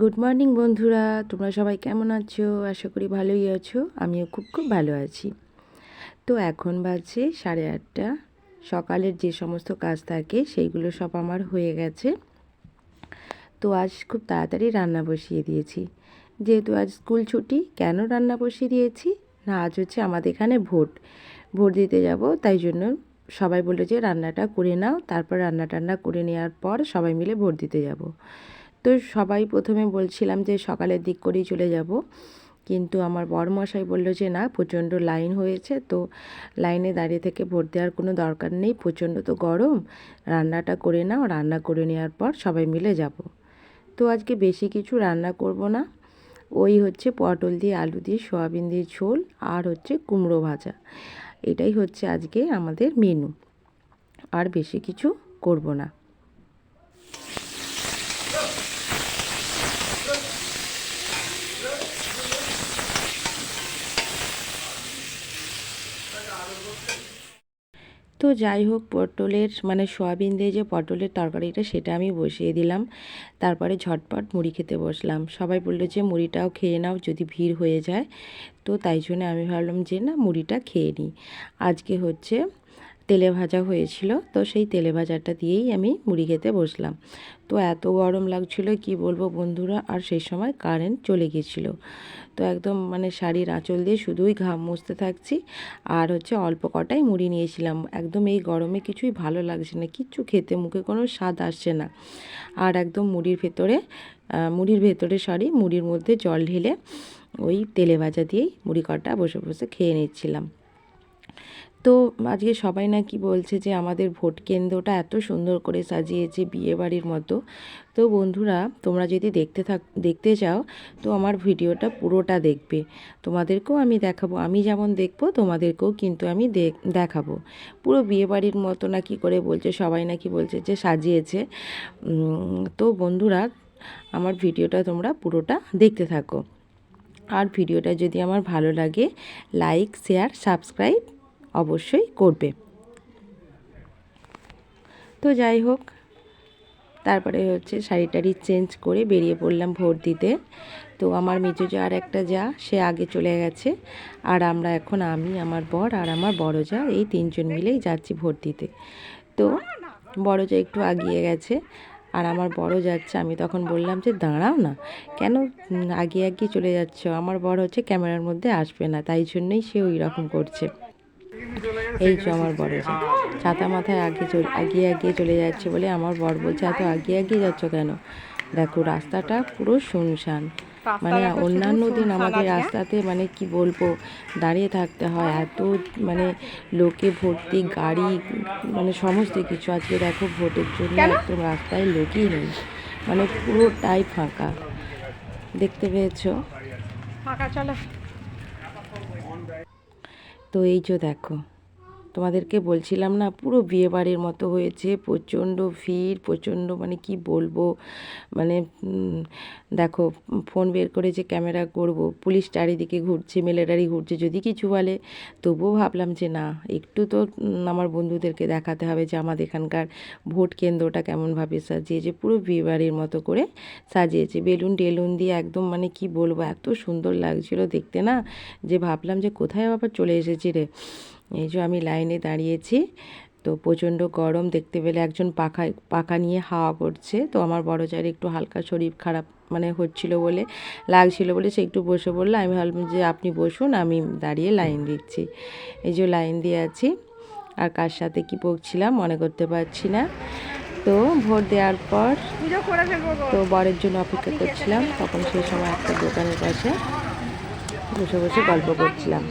Good morning বন্ধুরা। তোমরা সবাই কেমন আছো? আশা করি ভালোই আছো। আমিও খুব খুব ভালো আছি। তো এখন বাজে সাড়ে আটটা। সকালের যে সমস্ত কাজ থাকে, সেইগুলো সব আমার হয়ে গেছে। তো আজ খুব তাড়াতাড়ি রান্না বসিয়ে দিয়েছি। যেহেতু আজ স্কুল ছুটি, কেন রান্না বসিয়ে দিয়েছি? না, আজ হচ্ছে আমাদের এখানে ভোট। ভোট দিতে যাব, তাই জন্য সবাই বলল যে, রান্নাটা করে নাও। তারপর রান্না টান্না করে নেওয়ার পর সবাই মিলে ভোট দিতে যাব। তো সবাই প্রথমে বলছিলাম যে, সকালের দিক করেই চলে যাব। কিন্তু আমার বরমশাই বলল যে, না, প্রচণ্ড লাইন হয়েছে। তো লাইনে দাঁড়িয়ে থেকে ভোট দেওয়ার কোনো দরকার নেই, প্রচণ্ড তো গরম। রান্নাটা করে নাও, রান্না করে নেওয়ার পর সবাই মিলে যাব। তো আজকে বেশি কিছু রান্না করব না। ওই হচ্ছে পটল দিয়ে আলু দিয়ে সয়াবিন দিয়ে ঝোল, আর হচ্ছে কুমড়ো ভাজা। এটাই হচ্ছে আজকে আমাদের মেনু আর বেশি কিছু করব না। তো যাই হোক, পটলের মানে সোয়াবিন দিয়ে যে পটলের তরকারিটা সেটা আমি বসিয়ে দিলাম। তারপরে ঝটপট মুড়ি খেতে বসলাম। সবাই বলল যে, মুড়িটাও খেয়ে নাও যদি ভিড় হয়ে যায়। তো তাই জন্য আমি ভাবলাম যে, না, মুড়িটা খেয়ে নিই। আজকে হচ্ছে তেলে ভাজা হয়েছিল, তো সেই তেলে ভাজাটা দিয়েই আমি মুড়ি খেতে বসলাম। তো এত গরম লাগছিল, কি বলব বন্ধুরা, আর সেই সময় কারেন্ট চলে গিয়েছিল তো একদম মানে শাড়ির আঁচল দিয়ে শুধুই ঘাম মুছতে থাকছি, আর হচ্ছে অল্প কটাই মুড়ি নিয়েছিলাম। একদম এই গরমে কিছুই ভালো লাগছে না, কিচ্ছু খেতে মুখে কোনো স্বাদ আসছে না। আর একদম মুড়ির ভেতরে মুড়ির ভেতরে সরি মুড়ির মধ্যে জল ঢেলে ওই তেলে ভাজা দিয়েই মুড়ি কটা বসে বসে খেয়ে নিচ্ছিলাম। তো আজকে সবাই নাকি বলছে যে আমাদের ভোট কেন্দ্রটা এত সুন্দর করে সাজিয়েছে বিয়ে বাড়ির মতো। তো বন্ধুরা, তোমরা যদি দেখতে থাক, দেখতে চাও, তো আমার ভিডিওটা পুরোটা দেখবে। তোমাদেরকেও আমি দেখাবো। আমি যেমন দেখব, তোমাদেরকেও কিন্তু আমি দেখাবো। পুরো বিয়ে বাড়ির মতো নাকি করে বলছে, সবাই নাকি বলছে যে সাজিয়েছে। তো বন্ধুরা, আমার ভিডিওটা তোমরা পুরোটা দেখতে থাকো। আর ভিডিওটা যদি আমার ভালো লাগে, লাইক, শেয়ার, সাবস্ক্রাইব অবশ্যই করবে। তো যাই হোক, তারপরে হচ্ছে শাড়ি টাড়ি চেঞ্জ করে বেরিয়ে পড়লাম ভোট দিতে তো আমার মেজো যা আর একটা যা, সে আগে চলে গেছে। আর আমরা এখন আমি, আমার বর আর আমার বড় যা এই তিনজন মিলেই যাচ্ছি ভোট দিতে তো বড় যা একটু আগিয়ে গেছে আর আমার বড় যাচ্ছে। আমি তখন বললাম যে, দাঁড়াও না, কেন আগে আগে চলে যাচ্ছ? আমার বড় হচ্ছে ক্যামেরার মধ্যে আসবে না, তাই জন্যই সে ওই রকম করছে। এই যে আমার বড় ছাতা মাথায় আগে আগিয়ে আগিয়ে চলে যাচ্ছে বলে আমার বর বলছে এত আগিয়ে আগিয়ে যাচ্ছ কেন? দেখো রাস্তাটা পুরো শুনশান। মানে অন্যান্য দিন আমাদের রাস্তাতে মানে কি বলব দাঁড়িয়ে থাকতে হয়। এত মানে লোকে ভর্তি গাড়ি মানে সমস্ত কিছু আজকে দেখো ভোটের জন্য একদম রাস্তায় লোকই নেই। মানে পুরোটাই ফাঁকা। দেখতে পেয়েছ? ফাঁকা চলো। তো এই যে দেখো। তোমাদেরকে বলছিলাম না, পুরো বিয়েবাড়ির মতো হয়েছে, প্রচণ্ড ভিড়, প্রচণ্ড মানে কি বলব মানে দেখো, ফোন বের করে যে ক্যামেরা করব, পুলিশ চারিদিকে ঘুরছে, মিলিটারি ঘুরছে, যদি কিছু বলে, তবুও ভাবলাম যে না, একটু তো আমার বন্ধুদেরকে দেখাতে হবে যে আমাদের এখানকার ভোট কেন্দ্রটা কেমনভাবে সাজিয়েছে, পুরো বিয়েবাড়ির মতো করে সাজিয়েছে, বেলুন টেলুন দিয়ে একদম মানে কি বলব, এত সুন্দর লাগছিল দেখতে না, যে ভাবলাম যে কোথায় আবার চলে এসেছি রে। এই যে আমি লাইনে দাঁড়িয়েছি, তো প্রচণ্ড গরম, দেখতে পেলে একজন পাখা পাখা নিয়ে হাওয়া করছে। তো আমার বড় চার একটু হালকা শরীর খারাপ মানে হচ্ছিল বলে, লাগছিল বলে সে একটু বসে বলল আমি ভাবলাম যে আপনি বসুন, আমি দাঁড়িয়ে লাইন দিচ্ছি। এই যে লাইন দিয়ে আছি। আর কার সাথে কি বকছিলাম মনে করতে পারছি না। তো ভোট দেওয়ার পর তো বরের জন্য অপেক্ষা করছিলাম। তখন সেই সময় একটা দোকানের পাশে বসে বসে গল্প করছিলাম।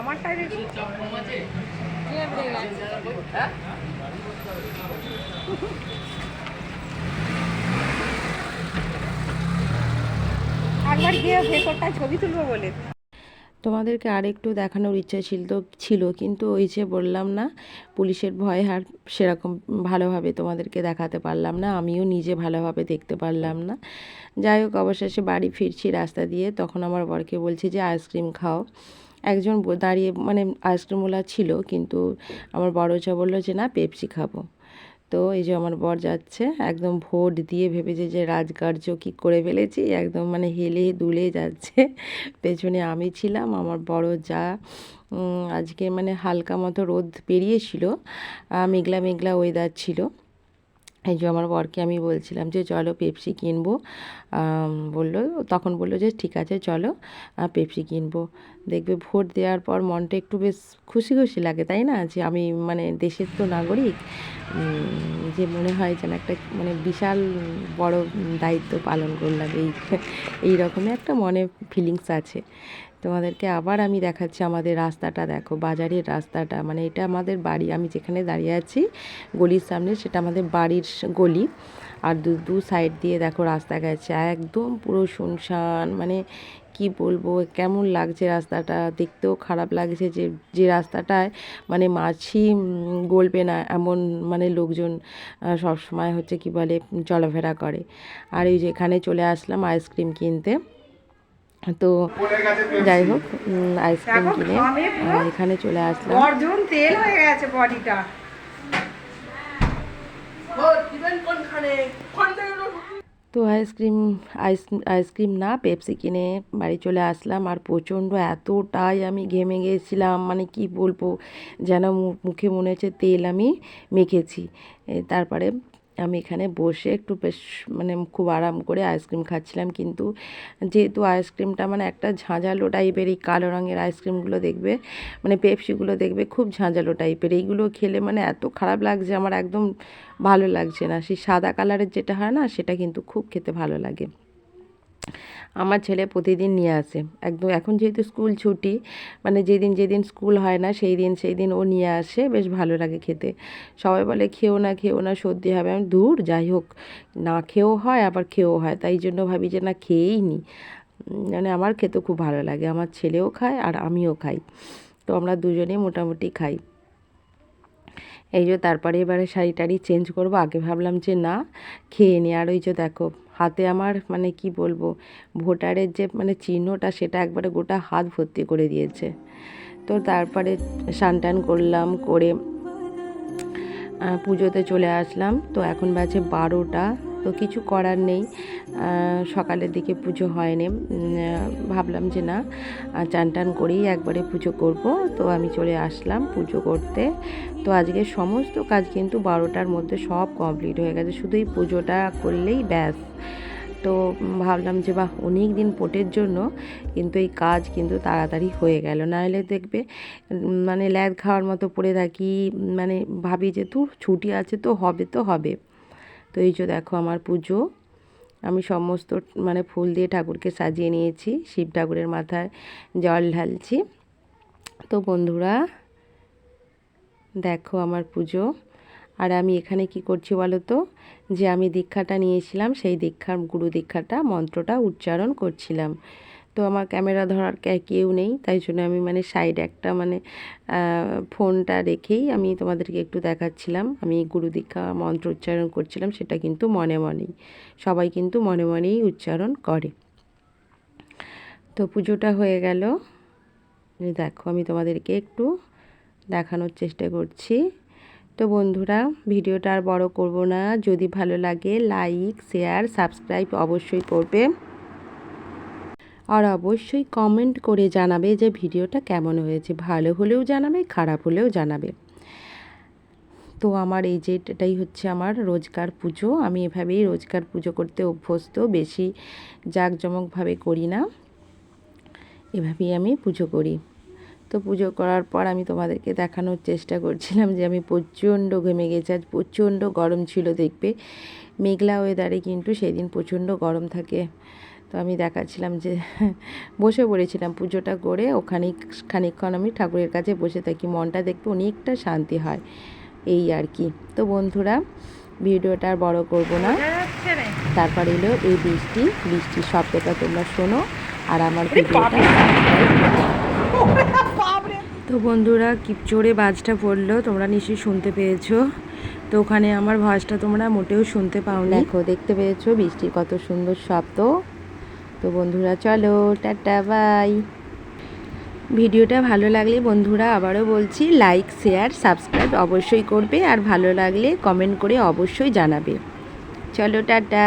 আমারটাই দেখি একবার গিয়ে ভেতরটা ছবি তুলবো বলে। তোমাদেরকে আরেকটু দেখানোর ইচ্ছা ছিল তো ছিল, কিন্তু ওই যে বললাম না, পুলিশের ভয় আর সেরকম ভালোভাবে তোমাদেরকে দেখাতে পারলাম না, আমিও নিজে ভালোভাবে দেখতে পারলাম না। যাই হোক, অবশেষে বাড়ি ফিরছি রাস্তা দিয়ে, তখন আমার বরকে বলছি যে, আইসক্রিম খাও। একজন দাঁড়িয়ে মানে আইসক্রিমওয়ালা ছিল, কিন্তু আমার বড় চা বলল যে, না পেপসি খাব। তো এই যে আমার বর যাচ্ছে, একদম ভোট দিয়ে ভেবেছে যে, রাজকার্য কি করে ফেলেছি, একদম মানে হেলে দুলে যাচ্ছে। পেছনে আমি ছিলাম, আমার বড় যা আজকে মানে হালকা মতো রোদ বেরিয়েছিল মেঘলা মেঘলা ওয়েদার ছিল। এই যে আমার বরকে আমি বলছিলাম যে, চলো পেপসি কিনবো। বলল, তখন বলল যে, ঠিক আছে, চলো পেপসি কিনবো। দেখবে ভোট দেওয়ার পর মনটা একটু বেশ খুশি খুশি লাগে, তাই না? যে, আমি মানে দেশের তো নাগরিক যে মনে হয় যেন একটা মানে বিশাল বড় দায়িত্ব পালন করলাম, এই এই একটা মনে ফিলিংস আছে। তোমাদেরকে আবার আমি দেখাচ্ছি আমাদের রাস্তাটা, দেখো বাজারের রাস্তাটা। মানে এটা আমাদের বাড়ি, আমি যেখানে দাঁড়িয়ে আছি গলির সামনে সেটা আমাদের বাড়ির গলি। আর দু দু সাইড দিয়ে দেখো রাস্তা গেছে, একদম পুরো শুনশান। মানে কি বলব, কেমন লাগছে রাস্তাটা, দেখতেও খারাপ লাগছে যে যে রাস্তাটায় মানে মাছি গলবে না এমন মানে লোকজন সবসময় হচ্ছে কি বলে চলাফেরা করে। আর এই যে এখানে চলে আসলাম আইসক্রিম কিনতে। তো যাই হোক আইসক্রিম কিনে এখানে চলে আসলাম। অর্জুন তেল হয়ে গেছে বডিটা। তো ice cream ice ice cream না পেপসি কিনে বাড়ি চলে আসলাম। আর প্রচণ্ড এতটাই আমি ঘেমে গিয়েছিলাম মানে কি বলব যেন মু- মুখে মনে হচ্ছে তেল আমি মেখেছি। তারপরে আমি এখানে বসে একটু বেশ মানে খুব আরাম করে আইসক্রিম খাচ্ছিলাম। কিন্তু যেহেতু আইসক্রিমটা মানে একটা ঝাঁঝালো টাইপের, এই কালো রঙের আইসক্রিমগুলো দেখবে মানে পেপসিগুলো দেখবে খুব ঝাঁঝালো টাইপের। এইগুলো খেলে মানে এত খারাপ লাগছে, আমার একদম ভালো লাগছে না। সেই সাদা কালারের যেটা হয় না, সেটা কিন্তু খুব খেতে ভালো লাগে। আমার ছেলে প্রতিদিন নিয়ে আসে। একদম, এখন যেহেতু স্কুল ছুটি মানে যেদিন যেদিন স্কুল হয় না সেই দিন সেই দিন ও নিয়ে আসে, বেশ ভালো লাগে খেতে। সবাই বলে, খেও না খেও না, সর্দি হবে। আমি দূর, যাই হোক, না খেয়েও হয়, আবার খেয়েও হয়। তাই জন্য ভাবি যে, না, খেয়েই নি। মানে আমার খেতে খুব ভালো লাগে। আমার ছেলেও খায় আর আমিও খাই। তো আমরা দুজনেই মোটামুটি খাই। এই যে, তারপরে এবারে শাড়ি টাড়ি চেঞ্জ করব। আগে ভাবলাম যে, না, খেয়ে নি। আর ওই যে, দেখো হাতে আমার মানে কি বলব, ভোটারের যে মানে চিহ্নটা সেটা একবারে গোটা হাত ভর্তি করে দিয়েছে। তো তারপরে স্নান টান করলাম, করে পুজোতে চলে আসলাম। তো এখন বাজে বারোটা। তো কিছু করার নেই। সকালের দিকে পুজো হয়নি। ভাবলাম যে না চান টান করেই একবারে পুজো করব। তো আমি চলে আসলাম পুজো করতে। তো আজকে সমস্ত কাজ কিন্তু বারোটার মধ্যে সব কমপ্লিট হয়ে গেছে। শুধু এই পুজোটা করলেই ব্যাস। তো ভাবলাম যে বাহ, অনেক দিন পোটের জন্য কিন্তু এই কাজ কিন্তু তাড়াতাড়ি হয়ে গেল। নাহলে দেখবে মানে ল্যাদ খাওয়ার মতো পড়ে থাকি মানে ভাবি যে তোর ছুটি আছে তো হবে তো হবে। তো এই যে দেখো আমার পুজো। আমি সমস্ত মানে ফুল দিয়ে ঠাকুরকে সাজিয়ে নিয়েছি, শিব ঠাকুরের মাথায় জল ঢালছি। তো বন্ধুরা, দেখো আমার পুজো। আর আমি এখানে কি করছি বলো তো? যে আমি দীক্ষাটা নিয়েছিলাম, সেই দীক্ষার, গুরু দীক্ষাটা, মন্ত্রটা উচ্চারণ করছিলাম। তো আমার ক্যামেরা ধরার কেউ নেই, তাই জন্য আমি মানে সাইডে একটা মানে ফোনটা রেখেই আমি তোমাদেরকে একটু দেখাচ্ছিলাম। আমি গুরু দীক্ষা মন্ত্র উচ্চারণ করছিলাম, সেটা কিন্তু মনে মনেই, সবাই কিন্তু মনে মনেই উচ্চারণ করে। তো পুজোটা হয়ে গেল। দেখো, আমি তোমাদেরকে একটু দেখানোর চেষ্টা করছি। তো বন্ধুরা, ভিডিওটা আর বড় করব না। যদি ভালো লাগে লাইক শেয়ার সাবস্ক্রাইব অবশ্যই করবে। আর অবশ্যই কমেন্ট করে জানাবে যে ভিডিওটা কেমন হয়েছে। ভালো হলেও জানাবে, খারাপ হলেও জানাবে। তো আমার এই যে হচ্ছে আমার রোজকার পুজো। আমি এভাবেই রোজকার পুজো করতে অভ্যস্ত, বেশি জাঁকজমকভাবে করি না। এভাবেই আমি পুজো করি। তো পুজো করার পর আমি তোমাদেরকে দেখানোর চেষ্টা করছিলাম যে আমি প্রচণ্ড ঘেমে গেছি। আজ প্রচণ্ড গরম ছিল, দেখবে। মেঘলা ওয়েদারে কিন্তু সেদিন প্রচণ্ড গরম থাকে। তো আমি দেখাচ্ছিলাম যে বসে পড়েছিলাম পুজোটা করে ওখানে খানিকক্ষণ আমি ঠাকুরের কাছে বসে থাকি মনটা দেখতে অনেকটা শান্তি হয় এই আর কি। তো বন্ধুরা ভিডিওটা আর বড় করব না। তারপর এলো এই বৃষ্টি বৃষ্টির শব্দটা তোমরা শোনো আর আমার ভিডিওটা তো বন্ধুরা কি জোরে বাজটা পড়ল তোমরা নিশ্চয়ই শুনতে পেয়েছ। তো ওখানে আমার ভয়েসটা তোমরা মোটেও শুনতে পাওনি। দেখো দেখতে পেয়েছ বৃষ্টির কত সুন্দর শব্দ। তো বন্ধুরা, চলো, টাটা, বাই। ভিডিওটা ভালো লাগলে বন্ধুরা আবারও বলছি লাইক শেয়ার সাবস্ক্রাইব অবশ্যই করবে আর ভালো লাগলে কমেন্ট করে অবশ্যই জানাবে। চলো, টাটা।